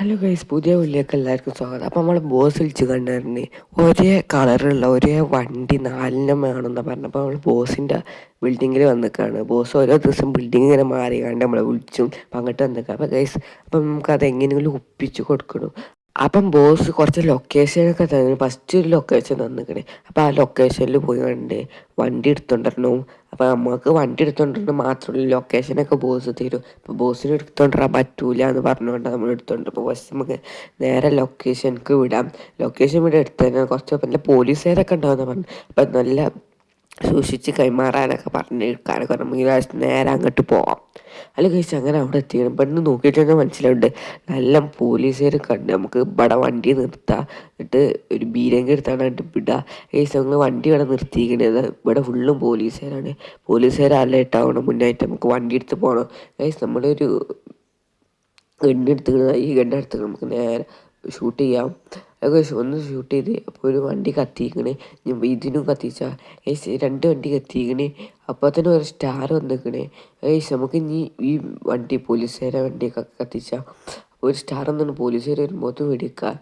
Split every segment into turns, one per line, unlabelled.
Hello guys പുതിയ ഉള്ളിലേക്ക് എല്ലാവർക്കും സ്വാഗതം. അപ്പോൾ നമ്മൾ ബോസ് വിളിച്ച് കണ്ടിരുന്നു. ഒരേ കളറുള്ള ഒരേ വണ്ടി നാലിനം വേണമെന്നാണ് പറഞ്ഞപ്പോൾ നമ്മൾ ബോസിന്റെ ബിൽഡിങ്ങിൽ വന്നിക്കാണ്. ബോസ് ഓരോ ദിവസം ബിൽഡിംഗ് ഇങ്ങനെ മാറി കണ്ട് നമ്മളെ വിളിച്ചും അപ്പം അങ്ങോട്ട് വന്നിക്കാം അപ്പോൾ ഗൈസ് അപ്പം നമുക്കത് എങ്ങനെയെങ്കിലും ഒപ്പിച്ച് കൊടുക്കണം. അപ്പം ബോസ് കുറച്ച് ലൊക്കേഷനൊക്കെ തന്നെ. ഫസ്റ്റ് ഒരു ലൊക്കേഷൻ തന്നിക്കണേ. അപ്പോൾ ആ ലൊക്കേഷനിൽ പോയി കണ്ട് വണ്ടി എടുത്തോണ്ടിരണു അപ്പോൾ നമുക്ക് വണ്ടി എടുത്തോണ്ടിരുന്നു മാത്രമല്ല ലൊക്കേഷനൊക്കെ ബോസ് തരും. അപ്പോൾ ബോസിന് എടുത്തോണ്ടിരാൻ പറ്റൂല എന്ന് പറഞ്ഞുകൊണ്ട് നമ്മൾ എടുത്തോണ്ട് അപ്പോൾ ബസ് നമുക്ക് നേരെ ലൊക്കേഷനിക്ക് വിടാം. ലൊക്കേഷൻ ഇവിടെ എടുത്തു തന്നെ കുറച്ച് നല്ല പോലീസുകാരൊക്കെ ഉണ്ടാവുമെന്ന് പറഞ്ഞു. അപ്പം നല്ല സൂക്ഷിച്ച് കൈമാറാനൊക്കെ പറഞ്ഞ് കാരണം നമുക്ക് നേരെ അങ്ങോട്ട് പോവാം. അല്ല കഴിച്ച് അങ്ങനെ അവിടെ എത്തിക്കണം പെണ്ണ് നോക്കിയിട്ട് തന്നെ മനസ്സിലാവുണ്ട് നല്ല പോലീസുകാർ കണ്ട് നമുക്ക് ഇവിടെ വണ്ടി നിർത്താം. എന്നിട്ട് ഒരു ബീരങ്കി എടുത്താണ് കണ്ട് വിടുക കഴിച്ച് ഞങ്ങൾ വണ്ടി ഇവിടെ നിർത്തിയിരിക്കണത് ഇവിടെ ഫുള്ളും പോലീസുകാരാണ്. പോലീസുകാർ അലേർട്ട് മുന്നായിട്ട് നമുക്ക് വണ്ടി എടുത്ത് പോകണം കഴിച്ച് നമ്മളൊരു ഗണ്ണ് എടുത്തുകൊണ്ട് ഈ ഗണ്ണ് എടുത്ത് നമുക്ക് നേരെ ഷൂട്ട് ചെയ്യാം. അതൊക്കെ ഒന്ന് ഷൂട്ട് ചെയ്ത് അപ്പോൾ ഒരു വണ്ടി കത്തിക്കണേ ഇതിനും കത്തിച്ച. ഏസ് രണ്ട് വണ്ടി കത്തിക്കണേ അപ്പോൾ തന്നെ ഒരു സ്റ്റാർ വന്നിരിക്കണേ ഏസ് നമുക്ക് ഇനി ഈ വണ്ടി പോലീസുകാരെ വണ്ടിയൊക്കെ കത്തിച്ച. ഒരു സ്റ്റാർ ഒന്നാണ് പോലീസുകാർ വരുമ്പോൾ വെടിക്കുക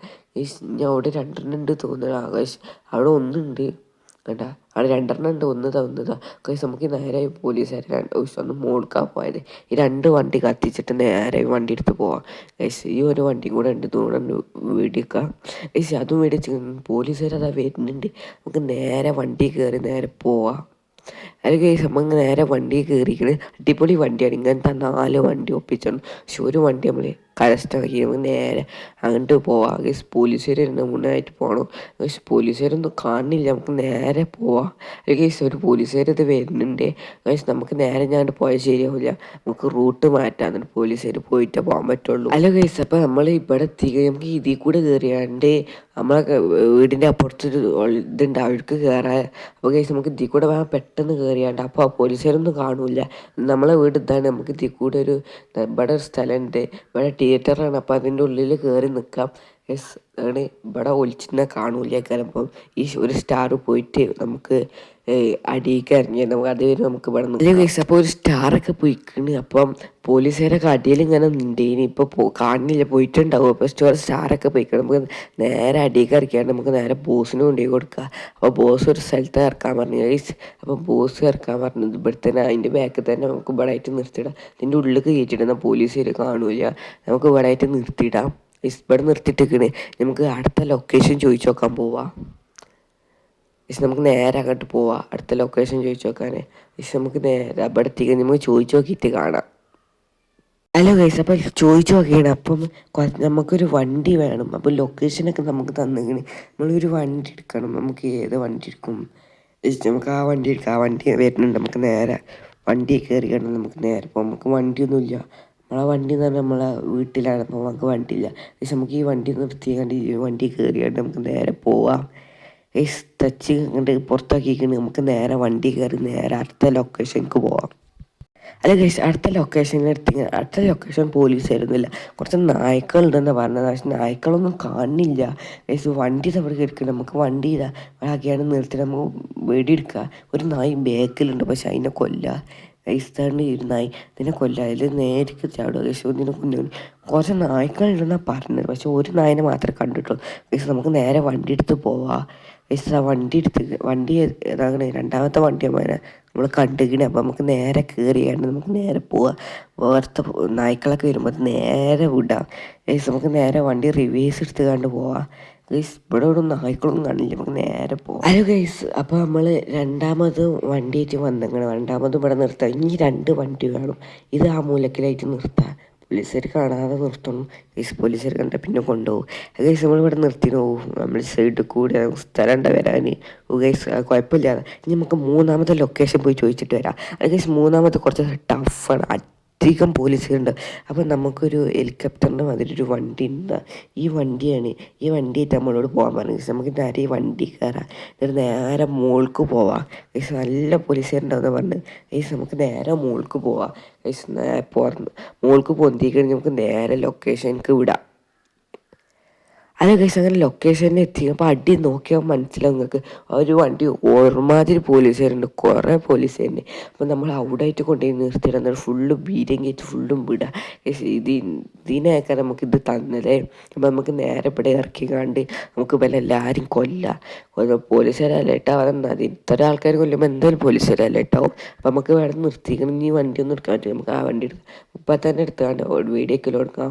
ഏസ് ഞാൻ അവിടെ രണ്ടെണ്ണം ഉണ്ട് തോന്നുന്നു ആകാശ്. അവിടെ ഒന്നുണ്ട്. കണ്ട അവിടെ രണ്ടെണ്ണം ഉണ്ട്. ഒന്ന് ഒന്നതാ കൈസ് നമുക്ക് നേരെ പോലീസുകാർ രണ്ട് ഒന്ന് മോൾക്കാൻ പോയത്. ഈ രണ്ട് വണ്ടി കത്തിച്ചിട്ട് നേരെ വണ്ടി എടുത്ത് പോവാം. കൈസ് ഈ ഒരു വണ്ടിയും കൂടെ ഉണ്ട്. തോന്നുന്നുണ്ട് മേടിക്കാം കൈസ് അതും മേടിച്ച് പോലീസുകാർ അതാ വരുന്നുണ്ട്. നമുക്ക് നേരെ വണ്ടി കയറി നേരെ പോവാം. അത് കേസ് നമ്മൾ നേരെ വണ്ടി കയറിക്കണ് അടിപൊളി വണ്ടിയാണ്. ഇങ്ങനത്തെ നാല് വണ്ടി ഒപ്പിച്ചാണ് പക്ഷെ ഒരു വണ്ടി നമ്മൾ കരസ്ഥമാക്കി നേരെ അങ്ങോട്ട് പോവാം. കേസ് പോലീസുകാർ മുന്നായിട്ട് പോകണം പക്ഷെ പോലീസുകാരൊന്നും കാണില്ല. നമുക്ക് നേരെ പോവാം. അല്ലെങ്കിൽ ഒരു പോലീസുകാർ ഇത് വരുന്നുണ്ട്. പക്ഷെ നമുക്ക് നേരെ ഞാൻ പോയാൽ ശരിയാവില്ല നമുക്ക് റൂട്ട് മാറ്റാം എന്നിട്ട് പോലീസുകാർ പോയിട്ടേ പോകാൻ പറ്റുള്ളൂ. അല്ല കേസ് അപ്പോൾ നമ്മൾ ഇവിടെ എത്തി നമുക്ക് ഇതിൽ കൂടെ കയറിയാണ്ട് നമ്മളെ വീടിന്റെ അപ്പുറത്തൊരു ഇതുണ്ട്. അവർക്ക് കയറാൻ അപ്പോൾ കേസ് നമുക്ക് ഇതിൽ കൂടെ വേണം കയറിയാണ്ട് അപ്പോൾ പോലീസുകാരൊന്നും കാണൂല നമ്മളെ വീട് ഇതാണ് നമുക്ക് ഇതിൽ കൂടെ ഒരു ഇവിടെ ഒരു സ്ഥലമുണ്ട്. ഇവിടെ തിയേറ്ററാണ് അപ്പോൾ അതിന്റെ ഉള്ളിൽ കയറി നിൽക്കാം യെസ് ആണ്. ഇവിടെ ഒളിച്ചിരുന്ന കാണൂല കാരണം ഈ ഒരു സ്റ്റാർ പോയിട്ട് നമുക്ക് അടിയിലേക്ക് ഇറങ്ങി നമുക്ക് അത് വരെ നമുക്ക് ഇവിടെ നിൽക്കാം ഗൈസ് അപ്പോൾ ഒരു സ്റ്റാറൊക്കെ പോയിക്കണ്. അപ്പം പോലീസുകാരൊക്കെ അടിയിൽ ഇങ്ങനെ ഉണ്ടേനി ഇപ്പോൾ കാണില്ല പോയിട്ടുണ്ടാവും. അപ്പോൾ സ്റ്റോർ സ്റ്റാറൊക്കെ പോയിക്കണം. നമുക്ക് നേരെ അടിയിലേക്ക് ഇറക്കിയാണ്ട് നമുക്ക് നേരെ ബോസിന് കൊണ്ടുപോയി കൊടുക്കുക അപ്പോൾ ബോസ് ഒരു സ്ഥലത്ത് ഇറക്കാൻ പറഞ്ഞു. ഗൈസ് അപ്പോൾ ബോസ് ഇറക്കാൻ പറഞ്ഞത് ഇവിടെ തന്നെ അതിന്റെ ബാക്കിൽ തന്നെ നമുക്ക് ഇവിടെ ആയിട്ട് നിർത്തിയിടാം. ഇതിന്റെ ഉള്ളിൽ കയറ്റിയിടുന്ന പോലീസുകാർ കാണൂല നമുക്ക് ഇവിടെ ആയിട്ട് നിർത്തിയിടാം. ഇവിടെ നിർത്തിയിട്ടേക്കണ് നമുക്ക് അടുത്ത ലൊക്കേഷൻ ചോദിച്ചു നോക്കാൻ പോവാം. പക്ഷെ നമുക്ക് നേരെ അങ്ങോട്ട് പോവാം. അടുത്ത ലൊക്കേഷൻ ചോദിച്ചു നോക്കാൻ. പക്ഷെ നമുക്ക് നേരെ അവിടെ എത്തിക്കാൻ നമുക്ക് ചോദിച്ചു നോക്കിയിട്ട് കാണാം. ഹലോ ഗൈസ് അപ്പം ചോദിച്ചു നോക്കിയാണ്. അപ്പം നമുക്കൊരു വണ്ടി വേണം. അപ്പം ലൊക്കേഷനൊക്കെ നമുക്ക് തന്നിങ്ങനെ നമ്മളൊരു വണ്ടി എടുക്കണം. നമുക്ക് ഏത് വണ്ടി എടുക്കും? നമുക്ക് ആ വണ്ടി എടുക്കാം. ആ വണ്ടി വരുന്നുണ്ട്. നമുക്ക് നേരെ വണ്ടി കയറി കിടന്ന് നമുക്ക് നേരെ പോകാം നമുക്ക് വണ്ടിയൊന്നുമില്ല. നമ്മളെ വണ്ടി എന്ന് പറഞ്ഞാൽ നമ്മളെ വീട്ടിലാണ്. അപ്പോൾ നമുക്ക് വണ്ടിയില്ല. പക്ഷെ നമുക്ക് ഈ വണ്ടി നിർത്തി കണ്ട് ഈ വണ്ടി കയറിയാണ്ട് നമുക്ക് നേരെ പോവാം. ഗൈസ് ടച്ച് ഇങ്ങോട്ട് പുറത്താക്കിക്കണ്. നമുക്ക് നേരെ വണ്ടി കയറി നേരെ അടുത്ത ലൊക്കേഷനിലേക്ക് പോവാം. അല്ല ഗൈസ് അടുത്ത ലൊക്കേഷനിൽ അടുത്ത ലൊക്കേഷൻ പോലീസ് ആയിരുന്നില്ല കുറച്ച് നായ്ക്കളുണ്ടെന്ന് പറഞ്ഞത്. പക്ഷെ നായ്ക്കളൊന്നും കാണുന്നില്ല ഗൈസ് വണ്ടി തവിടെ കയറിക്കണം നമുക്ക് വണ്ടി ഇതാ ആക്കിയാണ് നിർത്തി നമുക്ക് വെടിയെടുക്കുക ഒരു നായി ബാക്കിലുണ്ട്. പക്ഷെ അതിനെ കൊല്ല. ഗൈസ്താണ്ട് ഇരുന്നായി. നിന്നെ ഇതിനെ കൊല്ല അതിൽ നേരിക്ക് ചാടുക. യശോദിനെ കൊണ്ടുപോയി കൊണ്ടു കുറച്ച് നായ്ക്കളുണ്ടെന്നാണ് പറഞ്ഞത്. പക്ഷെ ഒരു നായനെ മാത്രമേ കണ്ടിട്ടുള്ളൂ. ഗൈസ് നമുക്ക് നേരെ വണ്ടി എടുത്ത് പോവാം ആ വണ്ടി എടുത്ത് വണ്ടി ഇതാകണേ. രണ്ടാമത്തെ വണ്ടി അമ്മേനെ നമ്മൾ കണ്ടുകണ അപ്പം നമുക്ക് നേരെ കയറിയാണ്ട് നമുക്ക് നേരെ പോവാം. വേർത്ത നായ്ക്കളൊക്കെ വരുമ്പോൾ നേരെ വിടാം. ഗൈസ് നമുക്ക് നേരെ വണ്ടി റിവേഴ്സ് എടുത്ത് കണ്ട് പോവാം. ഗൈസ് ഇവിടെ ഇവിടെ നായ്ക്കളൊന്നും കാണില്ല. നമുക്ക് നേരെ പോകാം ഹലോ ഗൈസ് അപ്പോൾ നമ്മൾ രണ്ടാമത് വണ്ടിയായിട്ട് വന്നിങ്ങനെ രണ്ടാമത് ഇവിടെ നിർത്താം. ഇനി രണ്ട് വണ്ടി കാണും ഇത് ആ മൂലക്കിലായിട്ട് നിർത്താം. പോലീസുകാർ കാണാതെ നിർത്തണം. ഗൈസ് പോലീസുകാർ കണ്ട പിന്നെ കൊണ്ടുപോകും. ഗൈസ് നമ്മളിവിടെ നിർത്തിനോ നമ്മൾ സൈഡിൽ കൂടെ സ്ഥലം ഉണ്ട് വരാൻ. ഗൈസ് കുഴപ്പമില്ല ഇനി നമുക്ക് മൂന്നാമത്തെ ലൊക്കേഷൻ പോയി ചോദിച്ചിട്ട് വരാം. ഗൈസ് മൂന്നാമത്തെ കുറച്ച് ടഫാണ് അധികം പോലീസുണ്ട് അപ്പം നമുക്കൊരു ഹെലികോപ്റ്ററിന്റെ മാതിരി ഒരു വണ്ടി ഉണ്ട്? ഈ വണ്ടിയാണ്. ഈ വണ്ടിയായിട്ട് നമ്മളോട് പോകാൻ പറഞ്ഞു. നമുക്ക് നേരെ ഈ വണ്ടി കയറാം. എന്നിട്ട് നേരെ മോൾക്ക് പോവാം. ഗൈസ് നല്ല പോലീസുകാരുണ്ടാവുന്ന പറഞ്ഞ് ഗൈസ് നമുക്ക് നേരെ മോൾക്ക് പോവാം. നേരെ പോർന്ന് മോൾക്ക് പൊന്തി കഴിഞ്ഞ് നമുക്ക് നേരെ ലൊക്കേഷനിക്ക് വിടാം. അതെ ഗൈസ് അങ്ങനെ ലൊക്കേഷനിൽ എത്തി. അടി നോക്കിയാൽ മനസ്സിലാവും നിങ്ങൾക്ക്. ഒരു വണ്ടി ഒരുമാതിരി പോലീസുകാരുണ്ട് കുറേ പോലീസുകാരുണ്ട് അപ്പോൾ നമ്മൾ അവിടെ ആയിട്ട് കൊണ്ടുപോയി നിർത്തിയിട്ട് എന്നാൽ ഫുള്ളും ബീരം കയറ്റി ഫുള്ളും വിടുക ഗൈസ് ഇത് ഇതിനൊക്കെ നമുക്ക് ഇത് തന്നതേ അപ്പോൾ നമുക്ക് നേരെ ഇവിടെ ഇറക്കി കണ്ട് നമുക്ക് ഇവരെ എല്ലാവരും കൊല്ലാം. പോലീസുകാരല്ല ഏട്ടാവും അത് ഇത്ര ആൾക്കാർ കൊല്ലുമ്പോൾ എന്തായാലും പോലീസുകാരല്ല ഏട്ടാവും അപ്പോൾ നമുക്ക് വേണം നിർത്തിക്കണം. ഈ വണ്ടി ഒന്നും എടുക്കാൻ പറ്റില്ല. നമുക്ക് ആ വണ്ടി എടുക്കാം. ഇപ്പം തന്നെ എടുത്തുകൊണ്ട് വീഡിയോ ഒക്കെ കൊടുക്കാം.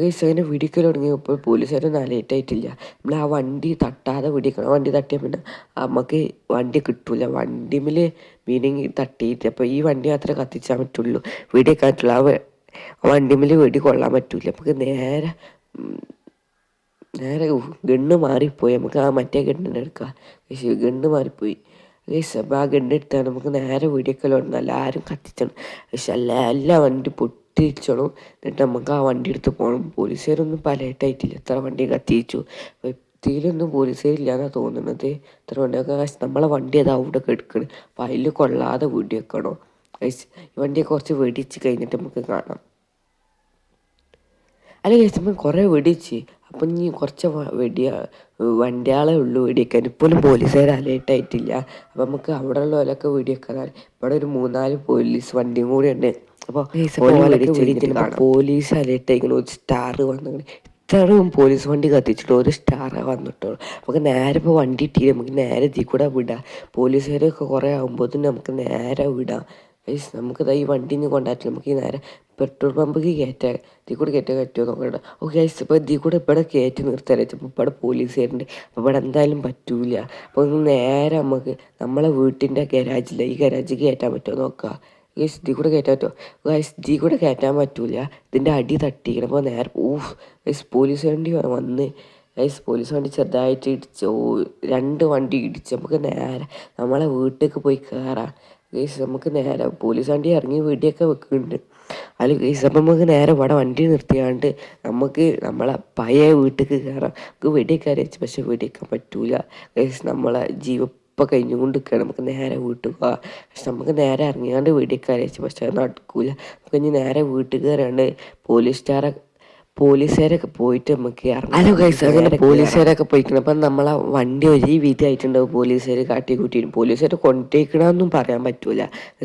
ഗൈസ് അങ്ങനെ വെടിക്കൽ തുടങ്ങിയപ്പോൾ പോലീസുകാരൊന്നും ലേറ്റ് ആയിട്ടില്ല നമ്മൾ ആ വണ്ടി തട്ടാതെ പിടിക്കണം വണ്ടി തട്ടിയാൽ പിന്നെ നമുക്ക് വണ്ടി കിട്ടൂല. വണ്ടിമിൽ മീനിങ് തട്ടിയിട്ട് അപ്പോൾ ഈ വണ്ടി മാത്രമേ കത്തിച്ചാൽ പറ്റുള്ളൂ. വെടിയൊക്കെ പറ്റുള്ളൂ ആ വണ്ടിമിൽ വെടി കൊള്ളാൻ പറ്റൂല. നമുക്ക് നേരെ നേരെ ഗണ്ണ് മാറിപ്പോയി. നമുക്ക് ആ മറ്റേ ഗണ്ണിനെ എടുക്കാം. പക്ഷേ ഗണ്ണ് മാറിപ്പോയി. ഗൈസ് അപ്പോൾ ആ ഗണ്ണ് എടുത്താൽ നമുക്ക് നേരെ വെടിയൊക്കെ തുടങ്ങാം. എല്ലാവരും കത്തിച്ചണം. പക്ഷെ എല്ലാ എല്ലാ വണ്ടി പൊട്ടി കത്തിച്ചണം എന്നിട്ട് നമുക്ക് ആ വണ്ടി എടുത്ത് പോകണം പോലീസുകാരൊന്നും പലയിട്ടായിട്ടില്ല എത്ര വണ്ടി കത്തിച്ചു എത്തിയിലൊന്നും പോലീസുകാരില്ലാന്നാണ് തോന്നുന്നത്. എത്ര വണ്ടിയൊക്കെ നമ്മളെ വണ്ടി അത് അവിടെ എടുക്കണം അപ്പം അതിൽ കൊള്ളാതെ വെക്കണോ ഈ വണ്ടിയെ കുറച്ച് വെടിച്ച് കഴിഞ്ഞിട്ട് നമുക്ക് കാണാം. അല്ല കഴിച്ച് നമ്മൾ കുറേ വെടിച്ച് അപ്പം ഇനി കുറച്ച് വെടിയ വണ്ടിയാളെ ഉള്ളു വെടിവെക്കാൻ. ഇപ്പോഴും പോലീസുകാർ അലേർട്ടായിട്ടില്ല. അപ്പം നമുക്ക് അവിടെ ഉള്ളവരൊക്കെ വെടിവെക്കാൻ ഇവിടെ ഒരു മൂന്നാൽ പോലീസ് വണ്ടിയും കൂടി ഉണ്ട് അപ്പോൾ പോലീസ് അലേർട്ടായിക്കണ ഒരു സ്റ്റാർ വന്നു ഇത്രയും പോലീസ് വണ്ടി കത്തിച്ചിട്ട് ഒരു സ്റ്റാറാണ് വന്നിട്ടുള്ളൂ നമുക്ക് നേരെ ഇപ്പോൾ വണ്ടി ഇട്ടില്ല നമുക്ക് നേരെ ഇതിൽ കൂടെ വിടാം. പോലീസുകാരൊക്കെ കുറേ ആകുമ്പോൾ നമുക്ക് നേരെ വിടാം. ഗൈസ് നമുക്ക് ഈ വണ്ടി നിന്ന് കൊണ്ടാറ്റില്ല. നമുക്ക് ഈ നേരെ പെട്രോൾ പമ്പ് കയറ്റാൻ ഇതിൽ കൂടെ കയറ്റാൻ പറ്റുമോ നോക്കണ്ട ഓക്കെ ഗൈസ് ഇപ്പോൾ ഇതിൽ കൂടെ ഇവിടെ കയറ്റി നിർത്താൻ അപ്പോൾ ഇവിടെ പോലീസുകാരുണ്ട്. അപ്പോൾ ഇവിടെ എന്തായാലും പറ്റൂല. അപ്പോൾ നേരെ നമുക്ക് നമ്മളെ വീട്ടിന്റെ ഗരാജില്ല ഈ ഗരാജിൽ കയറ്റാൻ പറ്റുമോ നോക്കാം. ഗൈസ് ഇതിൽ കൂടെ കയറ്റാൻ പറ്റുമോ ഗൈസ് ഇതിൽ കൂടെ കയറ്റാൻ പറ്റൂല. ഇതിന്റെ അടി തട്ടിക്കണപ്പോൾ നേരെ ഊഫ് ഗൈസ് പോലീസ് വണ്ടി വന്ന് ഗൈസ് പോലീസ് വണ്ടി ചെറുതായിട്ട് ഇടിച്ച് രണ്ട് വണ്ടി ഇടിച്ച് നമുക്ക് നേരെ നമ്മളെ വീട്ടിലേക്ക് പോയി കയറാം ഗൈസ് നമുക്ക് നേരെ പോലീസ് വണ്ടി ഇറങ്ങി വീട്ടിയൊക്കെ വെക്കുന്നുണ്ട്. അല്ല ഗൈസ് അപ്പം നമുക്ക് നേരെ ഇവിടെ വണ്ടി നിർത്തിയാണ്ട് നമുക്ക് നമ്മളെ പഴയ വീട്ടിലേക്ക് കയറാം നമുക്ക് വെടിയൊക്കെ അരച്ച് പക്ഷെ വെടിയൊക്കെ പറ്റൂല. ഗൈസ് നമ്മളെ ജീവ ഇപ്പം കഴിഞ്ഞുകൊണ്ട് നിൽക്കുകയാണ് നമുക്ക് നേരെ വീട്ടിൽ പോകാം പക്ഷെ നമുക്ക് നേരെ ഇറങ്ങിയാണ്ട് വീട്ടിൽ കയറിച്ച് പക്ഷെ അത് നടക്കൂല. നമുക്ക് ഇനി നേരെ വീട്ടിൽ കയറാണ്ട് പോലീസ് സ്റ്റാറെ പോലീസുകാരൊക്കെ പോയിട്ട് നമുക്ക് ഇറങ്ങാം. ഹലോ ഗൈസ് അങ്ങനെ പോലീസുകാരൊക്കെ പോയിക്കണം. അപ്പം നമ്മളെ വണ്ടി ഒരു വിധി ആയിട്ടുണ്ടാവും. പോലീസുകാർ കാട്ടി കൂട്ടിയിട്ട് പോലീസുകാർ കൊണ്ടേക്കണമെന്നും പറയാൻ പറ്റൂല.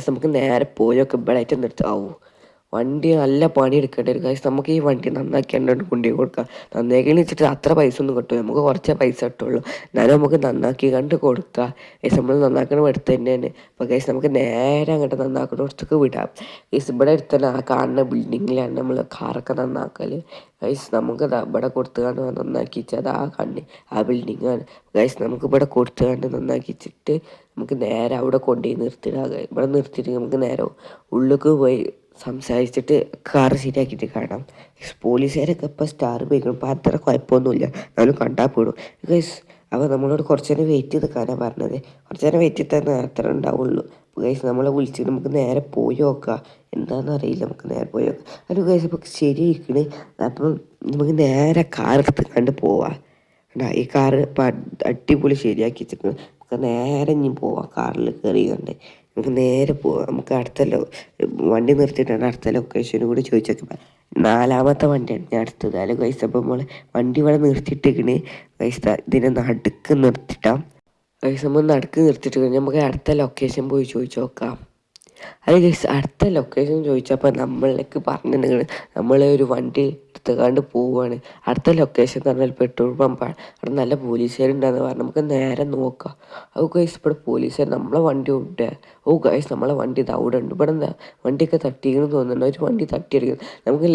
നമുക്ക് നേരെ പോയൊക്കെ ഇവിടെ ആയിട്ട് നിർത്താവൂ വണ്ടി നല്ല പണി എടുക്കേണ്ടി വരും. കാര്യം നമുക്ക് ഈ വണ്ടി നന്നാക്കിയാണ്ട് കൊണ്ടു കൊടുക്കാം. നന്നാക്കി വെച്ചിട്ട് അത്ര പൈസ ഒന്നും കിട്ടും. നമുക്ക് കുറച്ചേ പൈസ കിട്ടുള്ളൂ. എന്നാലും നമുക്ക് നന്നാക്കി കണ്ട് കൊടുക്കാം. കേസ് നമ്മൾ നന്നാക്കണം എടുത്ത് തന്നെയാണ്. അപ്പോൾ കേസ് നമുക്ക് നേരെ അങ്ങോട്ട് നന്നാക്കണം കുറച്ചൊക്കെ വിടാം. കേസ് ഇവിടെ എടുത്തന്നെ ആ കാണുന്ന ബിൽഡിങ്ങിലാണ് നമ്മൾ കാറൊക്കെ നന്നാക്കൽ ഗൈസ് നമുക്ക് ഇവിടെ കൊടുത്ത് കണ്ട് നന്നാക്കി വെച്ചാൽ ആ കണ്ണ് ആ ബിൽഡിങ്ങാണ് ഗൈസ് നമുക്ക് ഇവിടെ നന്നാക്കി വെച്ചിട്ട് നമുക്ക് നേരെ അവിടെ കൊണ്ടുപോയി നിർത്തിയിടാം ഇവിടെ നിർത്തിയിട്ട് നമുക്ക് നേരെ ഉള്ളിലേക്ക് പോയി സംസാരിച്ചിട്ട് കാർ ശരിയാക്കിയിട്ട് കാണാം. പോലീസുകാരൊക്കെ ഇപ്പോൾ സ്റ്റാർ പോയിക്കണം അപ്പോൾ അത്ര കുഴപ്പമൊന്നുമില്ല. എന്നാലും കണ്ടാൽ പോയിടും ഗൈസ് അപ്പോൾ നമ്മളോട് കുറച്ച് നേരം വെയിറ്റ് ചെയ്ത് നിൽക്കാനാണ് പറഞ്ഞത്. കുറച്ച് നേരം വെയിറ്റ് ചെയ്താൽ അത്ര ഉണ്ടാവുള്ളൂ. ഗൈസ് നമ്മളെ വിളിച്ചിട്ട് നമുക്ക് നേരെ പോയി നോക്കാം. എന്താണെന്ന് അറിയില്ല. നമുക്ക് നേരെ പോയി നോക്കാം. അത് ഗൈസ് ഇപ്പോൾ ശരിയിരിക്കണ് അപ്പം നമുക്ക് നേരെ കാർ എടുത്ത് കണ്ട് പോവാം. ഈ കാറ് അടിപൊളി ശരിയാക്കി വെച്ചിട്ടുണ്ട് നമുക്ക് നേരെ ഇനി പോവാം. കാറിൽ കയറി നമുക്ക് നേരെ പോവാം. നമുക്ക് അടുത്ത ലോ വണ്ടി നിർത്തിയിട്ടാണ് അടുത്ത ലൊക്കേഷനും കൂടി ചോദിച്ചൊക്കെ. നാലാമത്തെ വണ്ടിയാണ് ഞാൻ അടുത്തത്. അല്ല കൈസ അപ്പോൾ നമ്മൾ വണ്ടി ഇവിടെ നിർത്തിയിട്ടേക്കണ്. കൈസ ഇതിനെ നടുക്ക് നിർത്തിയിട്ടാം കൈസ നമ്മൾ നടുക്ക് നിർത്തിയിട്ട് നമുക്ക് അടുത്ത ലൊക്കേഷൻ പോയി ചോദിച്ചു നോക്കാം അത് ഗൈസ് അടുത്ത ലൊക്കേഷൻ ചോദിച്ചപ്പോൾ നമ്മളിലേക്ക് പറഞ്ഞിട്ടുണ്ടെങ്കിൽ നമ്മളെ ഒരു വണ്ടി എടുത്തുകൊണ്ട് പോവുകയാണ് അടുത്ത ലൊക്കേഷൻ എന്ന് പറഞ്ഞാൽ പെട്രോൾ പമ്പാണ് അവിടെ നല്ല പോലീസുകാരുണ്ടെന്ന് പറഞ്ഞാൽ നമുക്ക് നേരെ നോക്കാം. ഓ ഗൈസ് ഇവിടെ പോലീസുകാർ നമ്മളെ വണ്ടി ഉണ്ട് ഓ ഗൈസ് നമ്മളെ വണ്ടി ഇത് അവിടെ ഉണ്ട്. ഇവിടെ എന്താ വണ്ടിയൊക്കെ തട്ടിയെന്ന് തോന്നുന്നുണ്ട്. ഒരു വണ്ടി തട്ടിയെടുക്കുന്നു. നമുക്ക്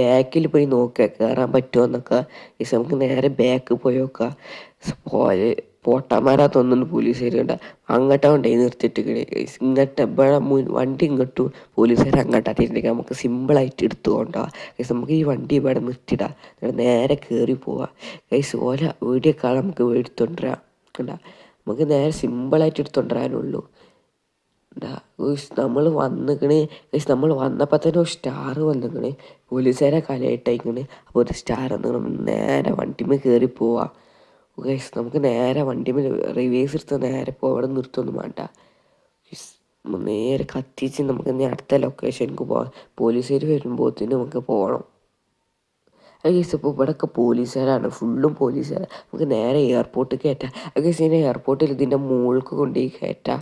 ബാക്കിൽ പോയി നോക്കാം കയറാൻ പറ്റുമോ എന്നൊക്കെ. ഗൈസ് നമുക്ക് നേരെ ബാക്ക് പോയി നോക്കാം. പോലെ പോട്ടാമാരാ തോന്നുന്നു പോലീസുകാർ കണ്ട അങ്ങോട്ടാ കൊണ്ടേ നിർത്തിയിട്ട് ഇങ്ങോട്ട് ഇവിടെ വണ്ടി ഇങ്ങോട്ടും പോലീസുകാർ അങ്ങോട്ടാട്ടിട്ടുണ്ടെങ്കിൽ നമുക്ക് സിമ്പിളായിട്ട് എടുത്തു കൊണ്ടുപോകാം ഗൈസ് നമുക്ക് ഈ വണ്ടി ഇവിടെ നിർത്തിയിടാം. നേരെ കയറി പോവാം. ഗൈസ് ഓല വീഡിയോ കാണാൻ നമുക്ക് എടുത്തോണ്ടിരാം. കണ്ട നമുക്ക് നേരെ സിമ്പിളായിട്ട് എടുത്തോണ്ടിരാനുള്ളൂ. നമ്മൾ വന്നിക്കണ്. നമ്മൾ വന്നപ്പോൾ തന്നെ ഒരു സ്റ്റാർ വന്നിക്കണ്. പോലീസുകാരെ കലയിട്ടേക്കണ് അപ്പോൾ ഒരു സ്റ്റാർ വന്നിക്കണം. നേരെ വണ്ടിമേ കയറി പോവാം. ഗൈസ് നമുക്ക് നേരെ വണ്ടി റിവേഴ്സ് എടുത്ത് നേരെ ഇപ്പോൾ അവിടെ നിർത്തൊന്നും വേണ്ട. നേരെ കത്തിച്ച് നമുക്ക് ഇനി അടുത്ത ലൊക്കേഷനിലേക്ക് പോകാം പോലീസുകാർ വരുമ്പോഴത്തേനും നമുക്ക് പോകണം ഗൈസ് ഇപ്പോൾ ഇവിടെയൊക്കെ പോലീസുകാരാണ്. ഫുള്ളും പോലീസുകാരാണ് നമുക്ക് നേരെ എയർപോർട്ടിൽ കയറ്റാം ഗൈസ് ഇതിനെ എയർപോർട്ടിൽ ഇതിന്റെ മുകൾക്ക് കൊണ്ടുപോയി കയറ്റാം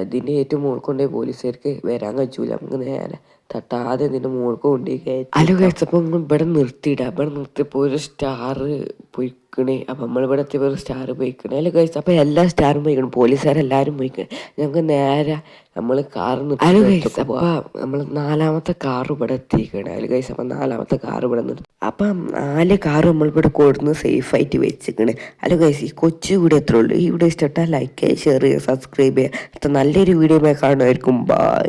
ഇതിന്റെ ഏറ്റവും മുകളിൽ കൊണ്ടുപോയി പോലീസുകാർക്ക് വരാൻ കഴിച്ചൂല. നമുക്ക് നേരെ തട്ടാതെ ഇതിന്റെ മൂൾക്ക് കൊണ്ടുപോയി കയറ്റാം അല്ല കഴിച്ചപ്പോൾ ഇവിടെ നിർത്തിയിടാം. ഇവിടെ നിർത്തിയപ്പോൾ ഒരു സ്റ്റാർ പോയിക്കണേ. അപ്പം നമ്മളിവിടെ എത്തിയപ്പോൾ ഒരു സ്റ്റാർ പോയിക്കണേ. അല്ല കഴിച്ചു അപ്പോൾ എല്ലാ സ്റ്റാറും പോയിക്കണം. പോലീസുകാരെല്ലാവരും പോയിക്കണം. ഞങ്ങൾക്ക് നേരെ നമ്മൾ കാർ അല്ല ഗൈസ് അപ്പോൾ നമ്മൾ നാലാമത്തെ കാർ ഇവിടെ എത്തിക്കണേ. അല്ല അപ്പം നാലാമത്തെ കാർ ഇവിടെ നിർത്തി. അപ്പം നാല് കാർ നമ്മളിവിടെ കൊടുന്ന് സേഫായിട്ട് വെച്ചിക്കണേ. അല്ല കഴിച്ചു ഈ കൊച്ചു കൂടെ എത്ര ഉള്ളൂ. ഈ വീഡിയോ ഇഷ്ടപ്പെട്ടാൽ ലൈക്ക് ചെയ്യുക ഷെയർ ചെയ്യുക സബ്സ്ക്രൈബ് ചെയ്യുക. അടുത്ത നല്ലൊരു വീഡിയോ കാണുമായിരിക്കും. ബൈ